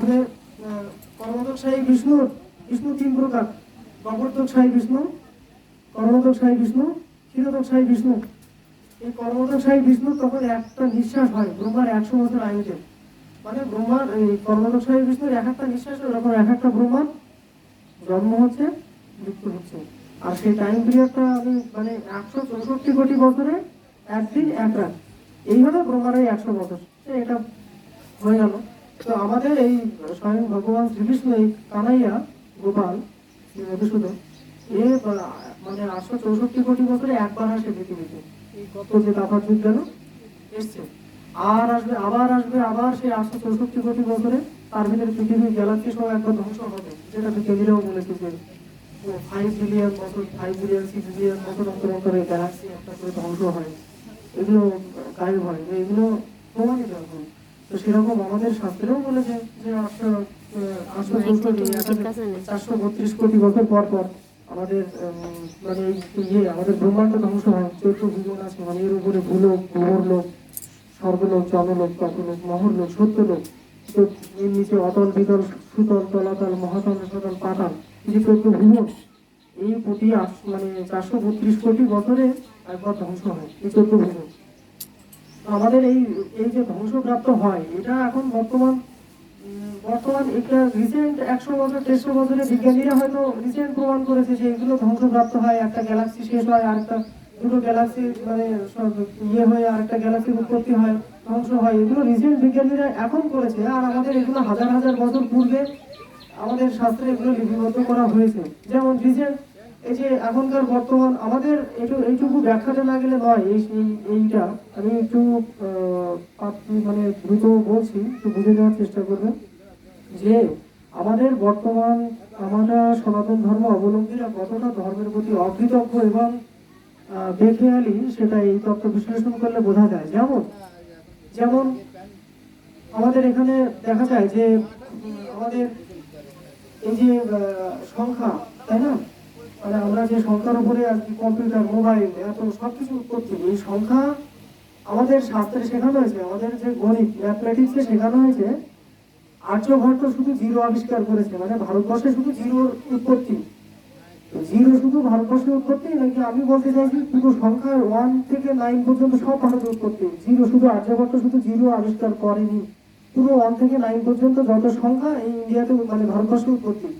মানে কর্মদোষায়ী বিষ্ণু বিষ্ণু তিন প্রকার। গবর্ধকশাহী বিষ্ণু কর্মদোষায়ী বিষ্ণু ক্ষীরদোষায়ী বিষ্ণু। এই কর্মদোষায়ী বিষ্ণু তখন একটা নিঃশ্বাস হয়, ব্রহ্মার একশো বছর আয়ুতে। মানে ব্রহ্মার, এই কর্মদোষায়ী বিষ্ণুর এক একটা নিঃশ্বাস ওরকম এক একটা ব্রহ্মার জন্ম হচ্ছে, মৃত্যু হচ্ছে। আর সেই টাইম পিরিয়ডটা আমি মানে একশো চৌষট্টি কোটি বছরে, একদিন, এক রাত। এইভাবে ব্রহ্মার এই একশো বছর। এটা হয়ে গেল। তো আমাদের এই স্বয়ং ভগবান শ্রীকৃষ্ণ, এই কানাইয়া গোপাল মধুসূদন এ মানে আটশো চৌষট্টি কোটি বছরে একবার আসে পৃথিবীতে। গত যে দাফার যুগ গেল এসছে। আর আসবে, আবার আসবে, আবার সেই আটশো চৌষট্টি কোটি বছরে তার ভিতরে পৃথিবী গ্যালাক্সি সহ একবার ধ্বংস হবে। যেটা বিজ্ঞানীরাও বলেছে যে ফাইভ বিলিয়ন বছর ফাইভ বিলিয়ন সিক্স বিলিয়ন বছর অন্তর অন্তর গ্যালাক্সি একটা করে ধ্বংস হয়। এগুলো গায়েব হয়। এগুলো প্রমাণিত এখন। তো সেরকম আমাদের শাস্ত্রেও বলেছে যে আটশো আটশো চৌষট্টি চারশো বত্রিশ কোটি বছর পর পর আমাদের মানে ইয়ে আমাদের ব্রহ্মাণ্ড ধ্বংস হয়। চৈত্র ভুবন আছে মানে এর উপরে ভূলোক ভূমরলোক স্বর্গলোক জনলোক তপলোক মহরলোক সত্যলোক তো এর নিচে অতল বিতল সুতল তলাতল মহাতল সতল পাতাল যে চৈত্র ভুবন এই প্রতি আশ- মানে চারশো বত্রিশ কোটি বছরে একবার ধ্বংস হয় এই চৈত্র ভুবন আমাদের এই এই যে ধ্বংসপ্রাপ্ত হয়, এটা এখন বর্তমান বর্তমান এটা রিসেন্ট একশো বছর, দেড়শো বছরে বিজ্ঞানীরা হয়তো রিসেন্ট প্রমাণ করেছে যে এগুলো ধ্বংসপ্রাপ্ত হয়। একটা গ্যালাক্সি শেষ হয় আর একটা দুটো গ্যালাক্সি মানে ইয়ে হয়ে আরেকটা গ্যালাক্সির উৎপত্তি হয়, ধ্বংস হয়। এগুলো রিসেন্ট বিজ্ঞানীরা এখন করেছে, আর আমাদের এগুলো হাজার হাজার বছর পূর্বে আমাদের শাস্ত্রে এগুলো লিপিবদ্ধ করা হয়েছে। যেমন রিসেন্ট এই যে এখনকার বর্তমান, আমাদের একটু এইটুকু ব্যাখ্যাটা না গেলে নয়, এই, এই- এইটা। আমি একটু মানে দ্রুত বলছি, একটু বুঝে দেওয়ার চেষ্টা করবেন যে আমাদের বর্তমান, আমরা সনাতন ধর্ম অবলম্বীরা কতটা ধর্মের প্রতি অকৃতজ্ঞ এবং বেখেয়ালি সেটা এই তত্ত্ব বিশ্লেষণ করলে বোঝা যায়। যেমন যেমন আমাদের এখানে দেখা যায় যে আমাদের এই যে সংখ্যা, তাই না? মানে আমরা যে সংখ্যার উপরে আর কি কম্পিউটার মোবাইল এত সবকিছু করছি, এই সংখ্যা আমাদের শাস্ত্রে শেখানো হয়েছে, আমাদের যে গণিত ম্যাথমেটিক্সে শেখানো হয়েছে, আর্যভট্ট শুধু জিরো আবিষ্কার করেছে মানে ভারতবর্ষে শুধু জিরোর উৎপত্তি। জিরো শুধু ভারতবর্ষের উৎপত্তি, নাকি আমি বলতে চাইছি পুরো সংখ্যা ওয়ান থেকে নাইন পর্যন্ত সব ভারতের উৎপত্তি? জিরো শুধু আর্যভট্ট শুধু জিরো আবিষ্কার করেনি। পুরো ওয়ান থেকে নাইন পর্যন্ত যত সংখ্যা এই ইন্ডিয়াতে মানে ভারতবর্ষের উৎপত্তি।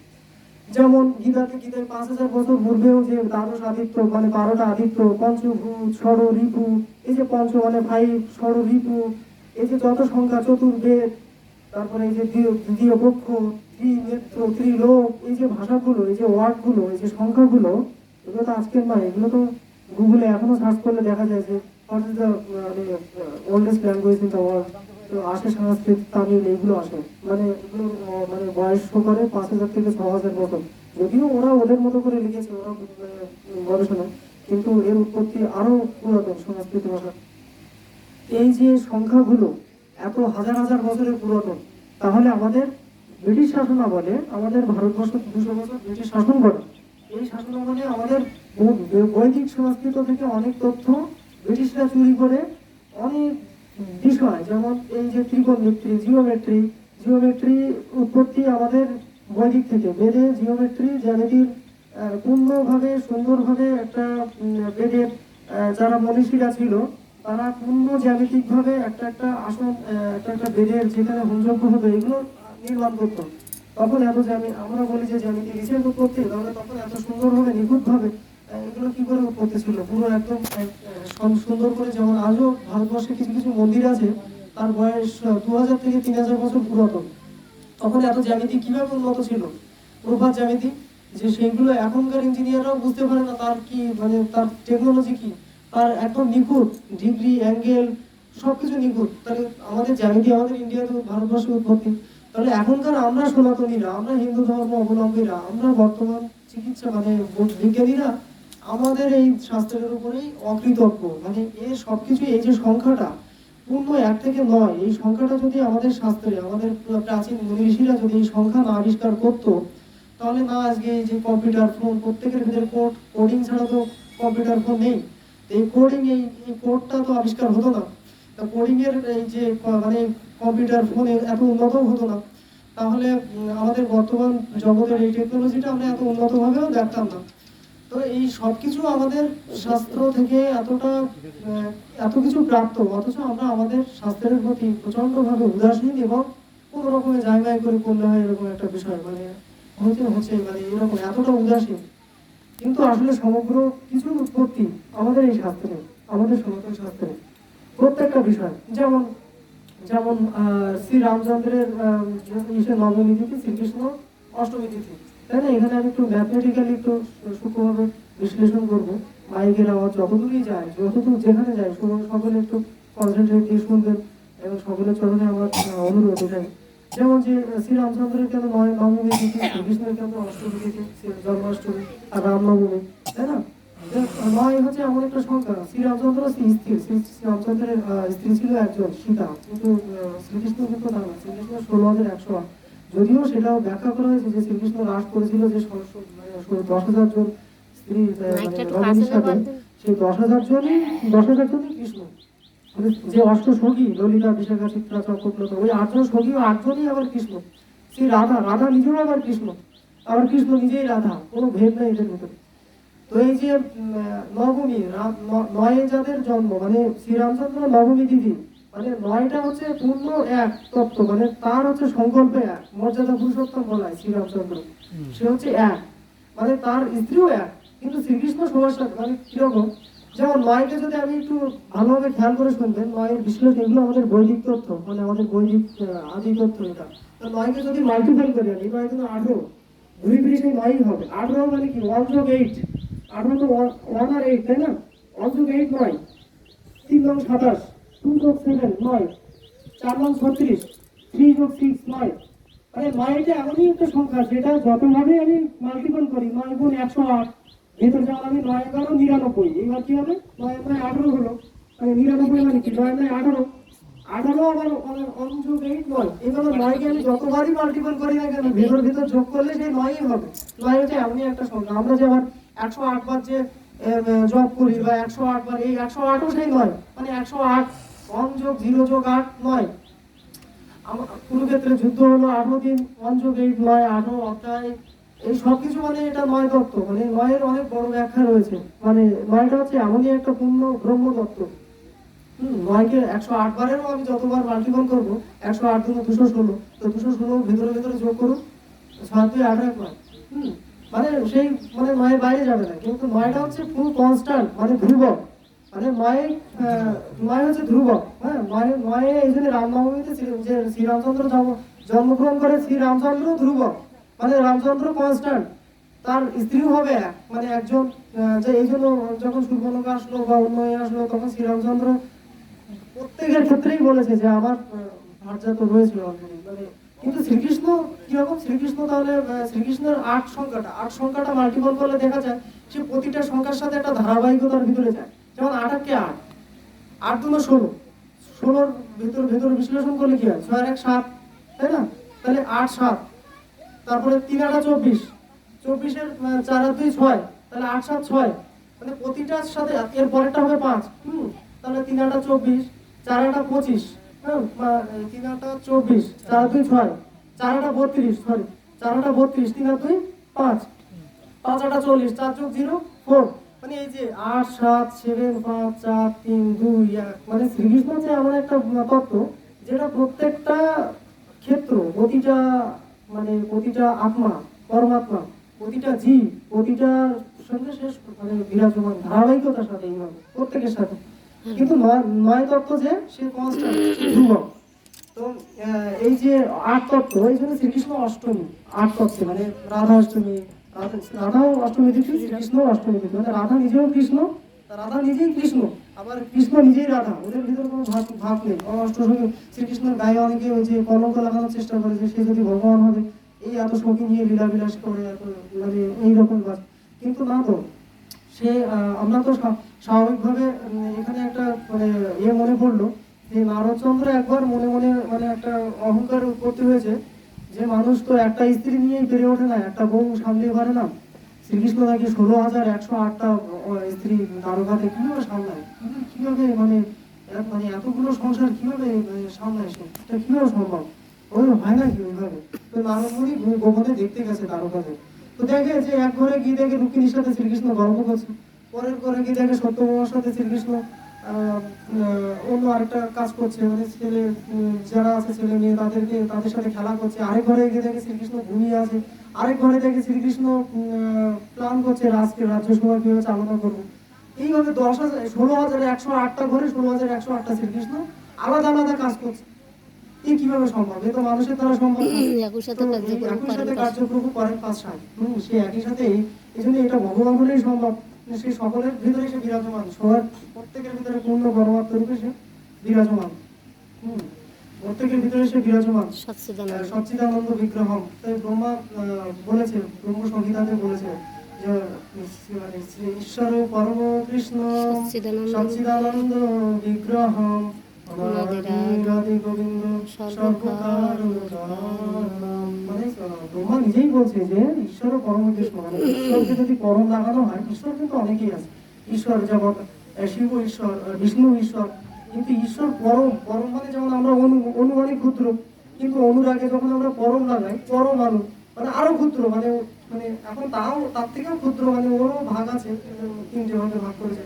যেমন গীতাতে গীতায় পাঁচ হাজার বছর পূর্বেও যে দ্বাদশ আদিত্য মানে বারোটা আদিত্য, পঞ্চভূত, ষড় রিপু এই যে পঞ্চ মানে ফাইভ ষড় রিপু এই যে যত সংখ্যা চতুর্বেদ তারপরে এই যে দ্বিতীয়- দ্বিতীয় পক্ষ, ত্রিনেত্র, ত্রিলোক, এই যে ভাষাগুলো, এই যে ওয়ার্ডগুলো, এই যে সংখ্যাগুলো, এগুলো তো আজকের নয়, এগুলো তো গুগলে এখনও সার্চ করলে দেখা যায় যে হোয়াট ইজ দ্য মানে oldest language in the world তো আসে সংস্কৃত তামিল এইগুলো আসে। মানে এগুলো মানে বয়স করে পাঁচ হাজার থেকে ছ হাজার বছর যদিও ওরা ওদের মতো করে লিখেছে ওরা আহ, গবেষণা কিন্তু এর উৎপত্তি আরও পুরাতন সংস্কৃত ভাষা এই যে সংখ্যাগুলো এত হাজার হাজার বছরের পুরাতন তাহলে আমাদের ব্রিটিশ শাসন আমলে আমাদের ভারতবর্ষ দুশো বছর ব্রিটিশ শাসন করে। এই শাসন আমলে আমাদের বৈদিক সংস্কৃত থেকে অনেক তথ্য ব্রিটিশরা চুরি করে অনেক বিষয় যেমন এই যে ত্রিকোণমিত্রি জিওমেট্রি জিওমেট্রি উৎপত্তি আমাদের বৈদিক থেকে বেদে জিওমেট্রি জ্যামিতির পূর্ণভাবে, সুন্দরভাবে একটা বেদের যারা মনীষীরা ছিল, তারা পূর্ণ জ্যামিতিক ভাবে একটা একটা আসন একটা একটা বেদের যেখানে হোমযজ্ঞ হবে, এগুলো নির্মাণ করতো। তখন এত জ্যামি আমরা বলি যে জ্যামিতি রিসেন্ট উৎপত্তি তাহলে তখন এত সুন্দরভাবে নিখুঁতভাবে এগুলো কি করে উৎপত্তি ছিল? পুরো একদম সুন্দর করে যেমন আজও ভারতবর্ষে কিছু কিছু মন্দির আছে, তার বয়স দু হাজার থেকে তিন হাজার বছর পুরাতন। তখন এত জ্যামিতি কীভাবে উন্নত ছিল? প্রভাত জ্যামিতি, যে সেইগুলো এখনকার ইঞ্জিনিয়াররাও বুঝতে পারে না তার কি মানে তার টেকনোলজি কি। তার একদম নিখুঁত ডিগ্রি অ্যাঙ্গেল সবকিছু নিখুঁত। তাহলে আমাদের জ্যামিতি আমাদের ইন্ডিয়াতে ভারতবর্ষের উৎপত্তি। তাহলে এখনকার আমরা সনাতনীরা, আমরা হিন্দু ধর্ম অবলম্বীরা, আমরা বর্তমান চিকিৎসা মানে বিজ্ঞানীরা আমাদের এই শাস্ত্রের উপরেই অকৃতজ্ঞ। মানে এর সবকিছু, এই যে সংখ্যাটা, পূর্ণ এক থেকে নয়, এই সংখ্যাটা যদি আমাদের শাস্ত্রে আমাদের প্রাচীন মুনি ঋষিরা যদি এই সংখ্যা না আবিষ্কার করতো, তাহলে না আজকে এই যে কম্পিউটার ফোন, প্রত্যেকের ভিতরে কোড কোডিং ছাড়া তো কম্পিউটার ফোন নেই। এই কোডিং এই কোডটা তো আবিষ্কার হতো না। তা কোডিং এর এই যে মানে কম্পিউটার ফোন এত উন্নত হতো না। তাহলে আমাদের বর্তমান জগতের এই টেকনোলজিটা আমরা এত উন্নতভাবেও দেখতাম না। তো এই সবকিছু আমাদের শাস্ত্র থেকে এতটা এত কিছু প্রাপ্ত অথচ আমরা আমাদের স্বাস্থ্যের প্রতি প্রচন্ডভাবে উদাসীন এবং কোনো রকমের জায়গায় করে করলে হয় এরকম একটা বিষয় মানে হতে হচ্ছে মানে এরকম এতটা উদাসীন। কিন্তু আসলে সমগ্র কিছুর উৎপত্তি আমাদের এই শাস্ত্রে আমাদের সনাতন শাস্ত্রে প্রত্যেকটা বিষয় যেমন যেমন আহ, শ্রী রামচন্দ্রের নবমী তিথি শ্রীকৃষ্ণ অষ্টমী তিথি। তাই না এখানে আমি একটু ম্যাথমেটিক্যালি একটু সূক্ষ্মভাবে বিশ্লেষণ করব। মাইকের আওয়াজ যতদূরই যায় যতদূর যেখানে যায় সকলে একটু কনসেন্ট্রেট দিয়ে শুনবেন এবং সকলের চরণে আমার অনুরোধ এটাই যেমন যে আহ, শ্রী রামচন্দ্রের কেন নয় নবমী তিথি শ্রীকৃষ্ণের কেন অষ্টমী তিথি জন্মাষ্টমী আর রামনবমী তাই না? নয় হচ্ছে এমন একটা সংখ্যা। শ্রী রামচন্দ্র শ্রী স্ত্রী শ্রী শ্রী রামচন্দ্রের স্ত্রী ছিল একজন সীতা। কিন্তু শ্রীকৃষ্ণ কিন্তু না শ্রীকৃষ্ণ ষোলো হাজার একশো আট। যদিও সেটাও ব্যাখ্যা করা হয়েছে যে শ্রীকৃষ্ণ রাস করেছিল যে মানে দশ হাজার জন স্ত্রী আহ, মানে রমণীর সাথে সেই দশ হাজার জনই দশ হাজার জনই কৃষ্ণ। মানে যে অষ্ট সখী ললিতা বিশাখা চিত্রা চক্রপ্রত ওই আটজন সখী ও আটজনই আবার কৃষ্ণ। সেই রাধা রাধা নিজেও আবার কৃষ্ণ। আবার কৃষ্ণ নিজেই রাধা কোনো ভেদ নেই এদের ভিতরে। তো এই যে নবমী নয়ে যাদের জন্ম মানে শ্রীরামচন্দ্র নবমী তিথি মানে নয়টা হচ্ছে পূর্ণ এক তত্ত্ব মানে তার হচ্ছে সংকল্পে এক মর্যাদা পুরুষোত্তম বলায় শ্রীরামচন্দ্র। সে হচ্ছে এক মানে তার স্ত্রীও এক কিন্তু শ্রীকৃষ্ণ সবার সাথে মানে কীরকম? যেমন নয়কে যদি আমি একটু ভালোভাবে খেয়াল করে শুনবেন নয়ের বিশ্লেষণ এগুলো আমাদের বৈদিক তথ্য মানে আমাদের বৈদিক আদি তথ্য এটা। তো নয়কে যদি মাল্টিপল করি আমি নয় কিন্তু আঠেরো ফিরি সেই নয়ই হবে। আঠেরো মানে কি? ওয়ান যোগ এইট আঠেরো তো ওয়ান আর এইট তাই না? ওয়ান যোগ এইট নয়। তিন নং সাতাশ। টু যোগ সেভেন নয়। চার নং ছত্রিশ, থ্রি যোগ সিক্স নয়। মানে নয়টা এমনই একটা সংখ্যা, যেটা যতভাবে আমি মাল্টিপল করি, নয় গুণ একশো আট, ভেতর যেমন আমি নয় এগারো, নিরানব্বই, এইবার কি হবে? নয় নয় আঠারো হলো। মানে নিরানব্বই মানে কি? নয় নয় আঠারো। আঠারো আবার অঞ্চল এইট নয়। এইভাবে নয়কে আমি যতবারই মাল্টিপল করি না কেন, ভেতর ভেতর যোগ করলে সেই নয়ই হবে। নয় হচ্ছে এমনই একটা সংখ্যা। আমরা যে আবার একশো আট বার যে জব করি বা একশো আট বার, এই একশো আটও সেই নয়। মানে একশো আট ওয়ান যোগ জিরো যোগ আট নয়। কুরুক্ষেত্রে যুদ্ধ হলো আঠারো দিন ওয়ান যোগ এইট নয়, আঠারো অধ্যায়। এই সব কিছু মানে এটা নয় তত্ত্ব মানে নয়ের অনেক বড় ব্যাখ্যা রয়েছে। মানে নয়টা হচ্ছে এমনই একটা পূর্ণ ব্রহ্ম তত্ত্ব। নয়কে একশো আট বারেরও আমি যতবার মাল্টিপল করব, একশো আট দিনে দুশো ষোলো। তো দুশো ষোলো ভেতরে ভেতরে যোগ করুন, ছয় দুই আঠারো এক নয়। মানে সেই মানে নয়ের বাইরে যাবে না, কিন্তু নয়টা হচ্ছে ফুল কনস্ট্যান্ট মানে ধ্রুবক। মানে আহ, নয় হচ্ছে ধ্রুবক। হ্যাঁ নয় নয়ে এই জন্য রামনবমীতে যে শ্রীরামচন্দ্র জন্মগ্রহণ করে শ্রীরামচন্দ্র ধ্রুবক। মানে রামচন্দ্র কনস্ট্যান্ট তার স্ত্রী হবে এক মানে একজন যে এই জন্য যখন সুর্বনকা আসলো বা অন্য এ আসলো তখন শ্রীরামচন্দ্র প্রত্যেকের ক্ষেত্রেই বলেছে যে আমার ভার্যা তো রয়েছে অলরেডি মানে কিন্তু শ্রীকৃষ্ণ কীরকম? শ্রীকৃষ্ণ তাহলে শ্রীকৃষ্ণের আট সংখ্যাটা আট সংখ্যাটা মাল্টিপল করলে দেখা যায় সে প্রতিটা সংখ্যার সাথে একটা ধারাবাহিকতার ভিতরে যায়। যেমন আট আটকে আট? আট দুটো ষোলো। ষোলোর ভেতর ভেতর বিশ্লেষণ করলে কি হয়? ছয় এক সাত, তাই না? তাহলে আট, সাত। তারপরে তিন আটা চব্বিশ। চব্বিশের চার আর দুই ছয়। তাহলে আট, সাত, ছয়। মানে প্রতিটার সাথে এর পরেরটা হবে পাঁচ। হুম? তাহলে তিন আটা চব্বিশ, চার আটা পঁচিশ। হ্যাঁ তিন আটা চব্বিশ, চার দুই ছয়। চার আটা বত্রিশ সরি চার আটা বত্রিশ, তিন আর দুই পাঁচ। পাঁচ আটা চল্লিশ, চার যোগ জিরো, ফোর। মানে এই যে আট সাত সেভেন পাঁচ চার তিন দুই এক মানে শ্রীকৃষ্ণ হচ্ছে এমন একটা তত্ত্ব যেটা প্রত্যেকটা ক্ষেত্র প্রতিটা মানে প্রতিটা আত্মা পরমাত্মা প্রতিটা জীব প্রতিটার সঙ্গে শেষ মানে বিরাজমান ধারাবাহিকতার সাথে এইভাবে প্রত্যেকের সাথে। কিন্তু নয় তত্ত্ব যে সে কনস্ট্যান্ট ধ্রুবক। তো এই যে আট তত্ত্ব এই জন্য শ্রীকৃষ্ণ অষ্টমী আট তত্ত্বে মানে রাধা অষ্টমী রাধা- অষ্টমী শ্রীকৃষ্ণ অষ্টমী মানে রাধা নিজেও কৃষ্ণ রাধা নিজেই কৃষ্ণ। আবার কৃষ্ণ নিজেই রাধা, ওদের ভিতরে কোনো ভাব ভাব নেই। অষ্টমী শ্রীকৃষ্ণের গায়ে অনেকে ওই যে কলঙ্ক লাগানোর চেষ্টা করে যে সে যদি ভগবান হবে, এই এত সখী নিয়ে লীলা বিলাস করে এত মানে এইরকম কাজ কিন্তু না তো, সে আমরা তো স্বা- স্বাভাবিকভাবে এখানে একটা মানে ইয়ে মনে পড়ল যে নারদচন্দ্র একবার মনে মনে মানে একটা অহংকার উৎপত্তি হয়েছে। যে মানুষ তো একটা স্ত্রী নিয়েই পেরে ওঠে না, একটা বউ সামলিয়ে পারে না। শ্রীকৃষ্ণ নাকি ষোলো হাজার একশো আটটা স্ত্রী দ্বারকাতে কীভাবে সামলায়? কিভাবে- মানে মানে এতগুলো সংসার কীভাবে সামলায় সে? এটা কীভাবে সম্ভব? ওই হয় নাকি ওইভাবে? তো নারদমণি গোপনে দেখতে গেছে দ্বারকাতে। তো দেখে যে এক ঘরে গিয়ে দেখে রুক্মিণীর সাথে শ্রীকৃষ্ণ গল্প করছে। পরের ঘরে গিয়ে দেখে সত্যভামার সাথে শ্রীকৃষ্ণ অন্য আরেকটা কাজ করছে মানে ছেলে যারা আছে ছেলে মেয়ে তাদেরকে তাদের সাথে খেলা করছে আরেক ঘরে গিয়ে দেখে শ্রীকৃষ্ণ ঘুমিয়ে আছে আরেক ঘরে দেখে শ্রীকৃষ্ণ প্ল্যান করছে রাজকে রাজ্যসভা কীভাবে চালনা করব এইভাবে দশ হাজার ষোলো হাজার একশো আটটা ঘরে ষোলো হাজার একশো আটটা শ্রীকৃষ্ণ আলাদা আলাদা কাজ করছে এই কীভাবে সম্ভব এ তো মানুষের দ্বারা সম্ভব একই সাথে কার্যক্রম করেন পাঁচ হুম, সে একই সাথে এই জন্য এটা ভগবান হলেই সম্ভব সে সকলের ভিতরে সে বিরাজমান সবার প্রত্যেকের ভিতরে পূর্ণ পরমাত্ম রূপে সে বিরাজমান। হুম, প্রত্যেকের ভিতরে সে বিরাজমান। সচ্চিদানন্দ। বিগ্রহম। তাই ব্রহ্মা বলেছে ব্রহ্ম সংহিতাতে বলেছে যে মানে শ্রী ঈশ্বর পরম কৃষ্ণ সচ্চিদানন্দ বিগ্রহম। সর্বকারণ মানে ব্রহ্মা নিজেই বলছে যে ঈশ্বর পরম মানে ঈশ্বরকে যদি পরম লাগানো হয়, ঈশ্বর কিন্তু অনেকেই আছে। ঈশ্বর যেমন শিব ঈশ্বর বিষ্ণু ঈশ্বর। কিন্তু ঈশ্বর পরম পরম মানে যেমন আমরা অনু অনু ক্ষুদ্র, কিন্তু অনুরাগে যখন আমরা পরম লাগাই পরম আনু মানে আরও ক্ষুদ্র মানে মানে এখন তাও, তার থেকেও ক্ষুদ্র মানে ওরও ভাগ আছে তিনটে ভাগে ভাগ করেছে।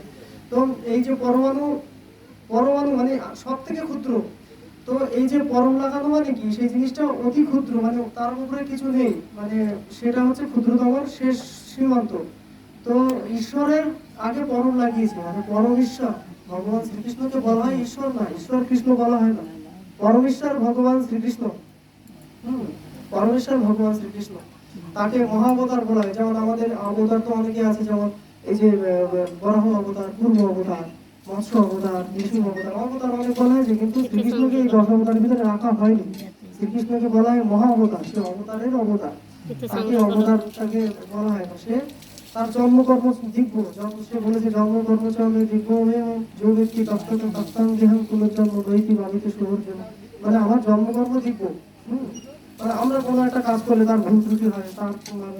তো এই যে পরমাণু পরমাণু মানে সব থেকে ক্ষুদ্র। তো এই যে পরম লাগানো মানে কি? সেই জিনিসটা অতি ক্ষুদ্র মানে তার উপরে কিছু নেই। মানে সেটা হচ্ছে ক্ষুদ্রতম, শেষ সীমান্ত। তো ঈশ্বরের আগে পরম লাগিয়েছে মানে পরম ঈশ্বর। ভগবান শ্রীকৃষ্ণকে বলা হয় ঈশ্বর না, ঈশ্বর কৃষ্ণ বলা হয় না। পরমেশ্বর ভগবান শ্রীকৃষ্ণ। হুম পরমেশ্বর ভগবান শ্রীকৃষ্ণ। তাকে মহাবতার বলা হয়। যেমন আমাদের অবতার তো অনেকে আছে, যেমন এই যে বরাহ অবতার, পূর্ব অবতার। মৎস্য অবতার বিষ্ণু অবতার। অবতার অনেক বলা হয়েছে কিন্তু শ্রীকৃষ্ণকে এই দশ অবতারের ভিতরে রাখা হয়নি। শ্রীকৃষ্ণকে বলা হয় মহা অবতার, সে অবতারের অবতার। তাকে অবতার তাকে বলা হয় সে তার জন্মকর্ম দিব্য সে বলেছে জন্মকর্ম চলে দিব্য যে ব্যক্তি তত্ত্ব তত্ত্বাং দেহাং পুনর্জন্ম দৈতি বাবিতে সুবর্জন। মানে আমার জন্মকর্ম দিব্য হুম? মানে আমরা কোনো একটা কাজ করলে তার ভুল ত্রুটি হয়, তার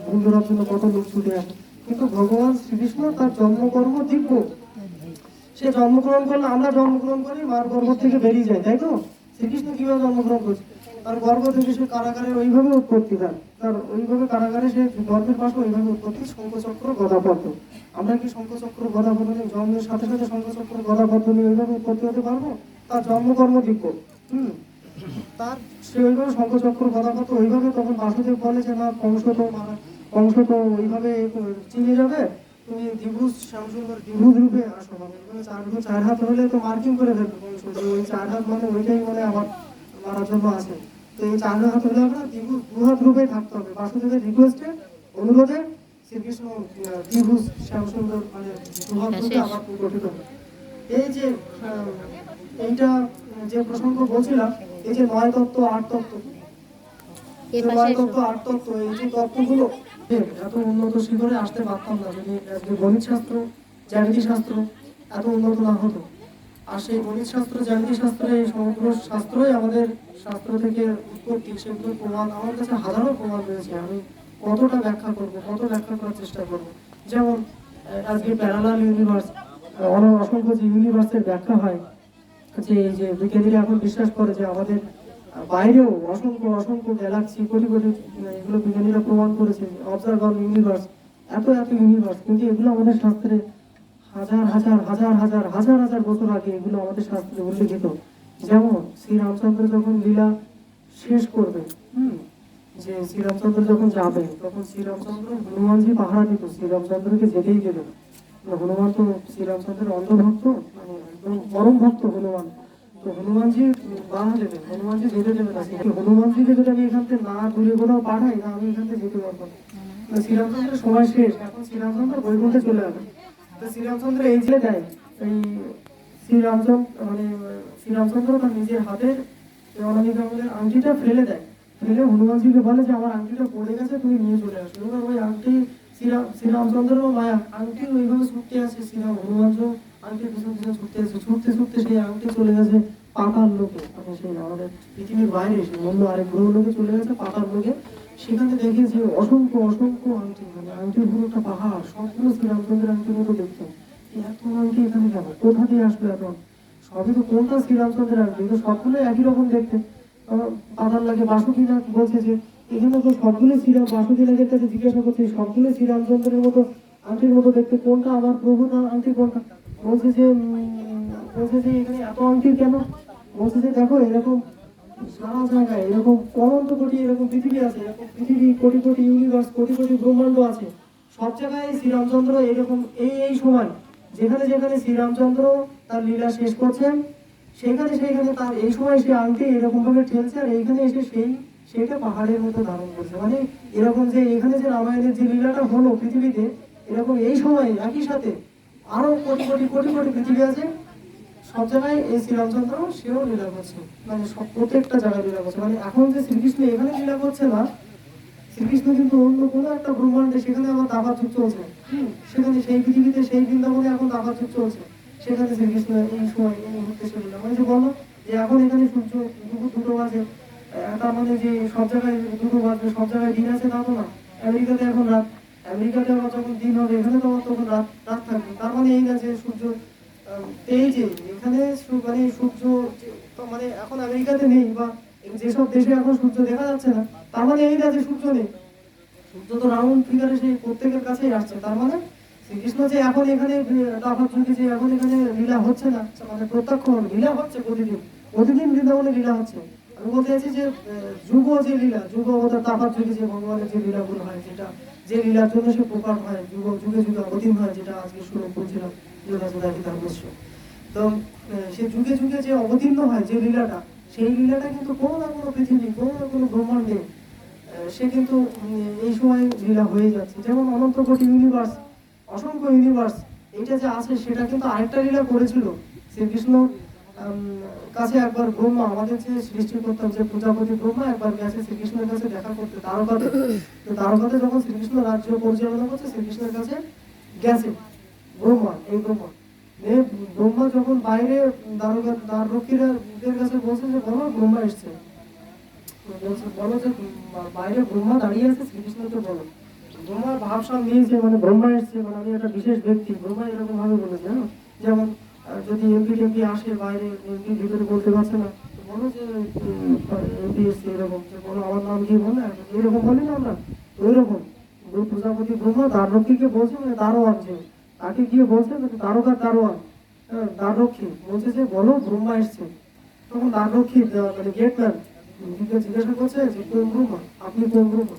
ভুল ধরার জন্য কত লোক ছুটে আসে। কিন্তু ভগবান শ্রীকৃষ্ণ তার জন্মকর্ম দিব্য সে জন্মগ্রহণ করলে আমরা জন্মগ্রহণ করি, মার গর্ভ থেকে বেরিয়ে যায়, তাই তো? শ্রীকৃষ্ণ কীভাবে জন্মগ্রহণ করছে? তার গর্ভ থেকে সে কারাগারে ওইভাবে উৎপত্তি তার তার ওইভাবে কারাগারে সে গর্ভের পাশে ওইভাবে উৎপত্তি শঙ্খচক্র, গদাপদ্ম। আমরা কি শঙ্খচক্র, গদাপদ্ম নিয়ে জন্মের সাথে সাথে শঙ্খচক্র, গদাপদ্ম নিয়ে ওইভাবে উৎপত্তি হতে পারব? তার জন্মকর্ম দিব্য হুম? তার সে ওইভাবে শঙ্খচক্র, গদাপদ্ম ওইভাবে তখন বাসুদেব বলে যে না কংস তো কংস তো ওইভাবে চিনে যাবে। তুমি দ্বিভুজ শ্যামসুন্দর দ্বিভুজ রূপে আসো মানে এখানে চার হাত চার হাত হলে তো মার্কিং করে ফেলবে ওই চার হাত মানে ওইটাই মানে আমার মারার জন্য আছে। তো এই চার হাত হলে হবে না দ্বিভুজ দু হাত রূপেই থাকতে হবে। বাসুদেবের রিকোয়েস্টে অনুরোধে শ্রীকৃষ্ণ আহ, দ্বিভুজ শ্যামসুন্দর মানে দু হাত রূপে আবার গঠিত এই যে এইটা যে প্রসঙ্গ বলছিলাম এই যে নয় তত্ত্ব আট তত্ত্ব। নয় তত্ত্ব আট তত্ত্ব এই যে তত্ত্বগুলো এত উন্নত শিখরে আসতে পারতাম না যদি গণিত শাস্ত্র জ্যামিতি শাস্ত্র এত উন্নত না হতো। আর সেই গণিত শাস্ত্র জ্যামিতি শাস্ত্রে এই সমগ্র শাস্ত্রই আমাদের শাস্ত্র থেকে উৎপত্তি সেগুলো প্রমাণ, আমার কাছে হাজারো প্রমাণ রয়েছে। আমি কতটা ব্যাখ্যা করব, কত ব্যাখ্যা করার চেষ্টা করব? যেমন আজকে প্যারালাল ইউনিভার্স অনেক অসংখ্য যে ইউনিভার্সের ব্যাখ্যা হয়, যে এই যে বিজ্ঞানীরা এখন বিশ্বাস করে যে আমাদের বাইরেও অসংখ্য অসংখ্য গ্যালাক্সি কোটি কোটি এগুলো বিজ্ঞানীরা প্রমাণ করেছে অবজার্ভ অন ইউনিভার্স এত এত ইউনিভার্স কিন্তু এগুলো আমাদের শাস্ত্রে হাজার হাজার হাজার হাজার হাজার হাজার বছর আগে এগুলো আমাদের শাস্ত্রে উল্লেখিত। যেমন শ্রীরামচন্দ্র যখন লীলা শেষ করবে, হুম, যে শ্রীরামচন্দ্র যখন যাবে, তখন শ্রীরামচন্দ্র হনুমানজি পাহারা দিত, শ্রীরামচন্দ্রকে যেতেই দেবে হনুমান তো শ্রীরামচন্দ্রের অন্ধভক্ত মানে একদম পরম ভক্ত হনুমান। হনুমানজি যদি আমি এখান থেকে না দূরে কোথাও পাঠাই না আমি এখান থেকে যেতে পারব না। শ্রীরামচন্দ্রের সময় শেষ, এখন শ্রীরামচন্দ্র বৈকুণ্ঠে চলে যাবে। তো শ্রীরামচন্দ্র এই দেয় এই শ্রীরামচন্দ্র মানে শ্রীরামচন্দ্র তার নিজের হাতের আংটিটা ফেলে দেয়। ফেলে হনুমানজিকে বলে যে, আমার আংটিটা পড়ে গেছে, তুমি নিয়ে চলে আসো। ওই আংটি শ্রীরাম শ্রীরামচন্দ্র আংটি ওইভাবে ছুটতে আছে শ্রীরাম হনুমানজি আংটি পিছন পিছন ছুটতে ছুটতে ছুটতে সেই আংটি চলে গেছে পাতার লোকে। সেই আমাদের পৃথিবীর বাইরে সে অন্য আরেক গ্রহ লোকে চলে গেছে পাতার লোকে। সেখানে দেখে যে অসংখ্য অসংখ্য আংটি মানে আংটির পুরো একটা পাহাড়, সবগুলো শ্রীরামচন্দ্রের আংটির মতো দেখতে। এত আংটি এখানে কেন? কোথা দিয়ে আসবে এত সবই তো কোনটা শ্রীরামচন্দ্রের আংটি? কিন্তু সবগুলো একই রকম দেখতে। পাতার লাগে বাসুকি না বলছে যে, এখানে তো সবগুলো শ্রীরাম বাসুদেবের কাছে জিজ্ঞাসা করছে সবগুলো শ্রীরামচন্দ্রের মতো আংটির মতো দেখতে। কোনটা আমার প্রভু না আংটি কোনটা? বলছে যে এখানে এত আংটি কেন? বলছে দেখো, এরকম সারা জায়গায় এরকম অনন্ত কোটি, এরকম পৃথিবী আছে, এরকম পৃথিবী, কোটি কোটি ইউনিভার্স কোটি কোটি ব্রহ্মাণ্ড আছে। সব জায়গায় শ্রীরামচন্দ্র এরকম এই এই সময়, যেখানে যেখানে শ্রীরামচন্দ্র তার লীলা শেষ করছেন, সেখানে সেখানে তার এই সময় সে আংটি এরকম ভাবে ঠেলছে আর এইখানে এসে সেই, সেটা পাহাড়ের মতো ধারণ করছে। মানে এরকম যে এখানে যে রামায়ণের যে লীলাটা হলো পৃথিবীতে, এরকম এই সময় একই সাথে আরও কোটি কোটি কোটি কোটি পৃথিবী আছে। সব জায়গায় এই শ্রীরামচন্দ্র সেও লীলা করছে। মানে সব প্রত্যেকটা জায়গায় লীলা করছে। মানে এখন যে শ্রীকৃষ্ণ এখানে লীলা করছে না, শ্রীকৃষ্ণ কিন্তু অন্য কোনো একটা ব্রহ্মাণ্ডে সেখানে আবার দাবার যুগ চলছে। সেখানে সেই পৃথিবীতে সেই বৃন্দাবনে এখন দাবার যুগ চলছে। সেখানে শ্রীকৃষ্ণ এই সময়, এই মুহূর্তে সে লীলা মানে যে বলো যে এখন এখানে সূর্য দুপুর দুটো বাজে তার মানে যে সব জায়গায় দুটো বাজবে সব জায়গায় দিন আছে তা তো না? আমেরিকাতে এখন রাত আমেরিকাতে আবার যখন দিন হবে, এখানে তো আবার তখন রাত রাত থাকবে। তার মানে এই না যে সূর্য এই যে এখানে মানে সূর্য মানে এখন আমেরিকাতে নেই বা যেসব দেশে এখন সূর্য দেখা যাচ্ছে না, তার মানে এই না যে সূর্য নেই। সূর্য তো রাউন্ড ফিগারে সেই প্রত্যেকের কাছেই আসছে, তার মানে শ্রীকৃষ্ণ যে এখন এখানে তাপর যুগে যে এখন এখানে লীলা হচ্ছে না মানে প্রত্যক্ষ লীলা হচ্ছে প্রতিদিন প্রতিদিন বৃন্দাবনে লীলা হচ্ছে। আমি বলতে চাইছি যে যুগ যে লীলা, যুগ অবতার তাপার যুগে যে ভগবানের যে লীলাগুলো হয়, যেটা যে লীলার জন্য সে প্রকার হয় যুগ যুগে যুগে অবতীর্ণ হয়, যেটা আজকে শুরু করছিলাম যোগাযোগ ধর্মস্ব তো সে যুগে যুগে যে অবতীর্ণ হয় যে লীলাটা, সেই লীলাটা কিন্তু কোনো না কোনো পৃথিবী কোনো না কোনো ব্রহ্মাণ্ডে সে কিন্তু এই সময় লীলা হয়ে যাচ্ছে। যেমন অনন্ত কোটি ইউনিভার্স অসংখ্য ইউনিভার্স এটা যে আছে, সেটা কিন্তু আরেকটা লীলা করেছিল শ্রীকৃষ্ণ কাছে একবার ব্রহ্মা আমাদের যে সৃষ্টি করতাম যে প্রজাপতি ব্রহ্মা একবার গেছে শ্রীকৃষ্ণের কাছে দেখা করতে তারকাতে তো তারকাতে যখন শ্রীকৃষ্ণ রাজ্য পরিচালনা করছে, শ্রীকৃষ্ণের কাছে গেছে ব্রহ্মা, এই ব্রহ্মা। এ ব্রহ্মা যখন বাইরে দারোগা দ্বাররক্ষীদের কাছে বলছে যে, বলো, ব্রহ্মা এসছে। বলছে, বলো যে, বাইরে ব্রহ্মা দাঁড়িয়ে আছে, শ্রীকৃষ্ণকে বলো। ব্রহ্মার ভাবসাব নিয়েছে মানে ব্রহ্মা এসছে। মানে আমি একটা বিশেষ ব্যক্তি, ব্রহ্মা এরকম ভাবে বলেছে জানো যেমন যদি এমপি টেমপি আসে বাইরে এমপি ভিতরে বলতে পারছে না বলো যে এমপি এসছে এরকম। যে বলো আমার নাম কি বলে? এরকম বলি না আমরা ওইরকম। ওই প্রজাপতি ব্রহ্মা দ্বাররক্ষীকে বলছে মানে দারোয়ান যে তাকে গিয়ে বলছে মানে দ্বারকার দারোয়ান হ্যাঁ দ্বাররক্ষী। বলছে যে বলো ব্রহ্মা এসছে। তখন দ্বাররক্ষী আহ, মানে গেটম্যান জিজ্ঞাসা করছে যে কোন ব্রহ্মা? আপনি কোন ব্রহ্মা?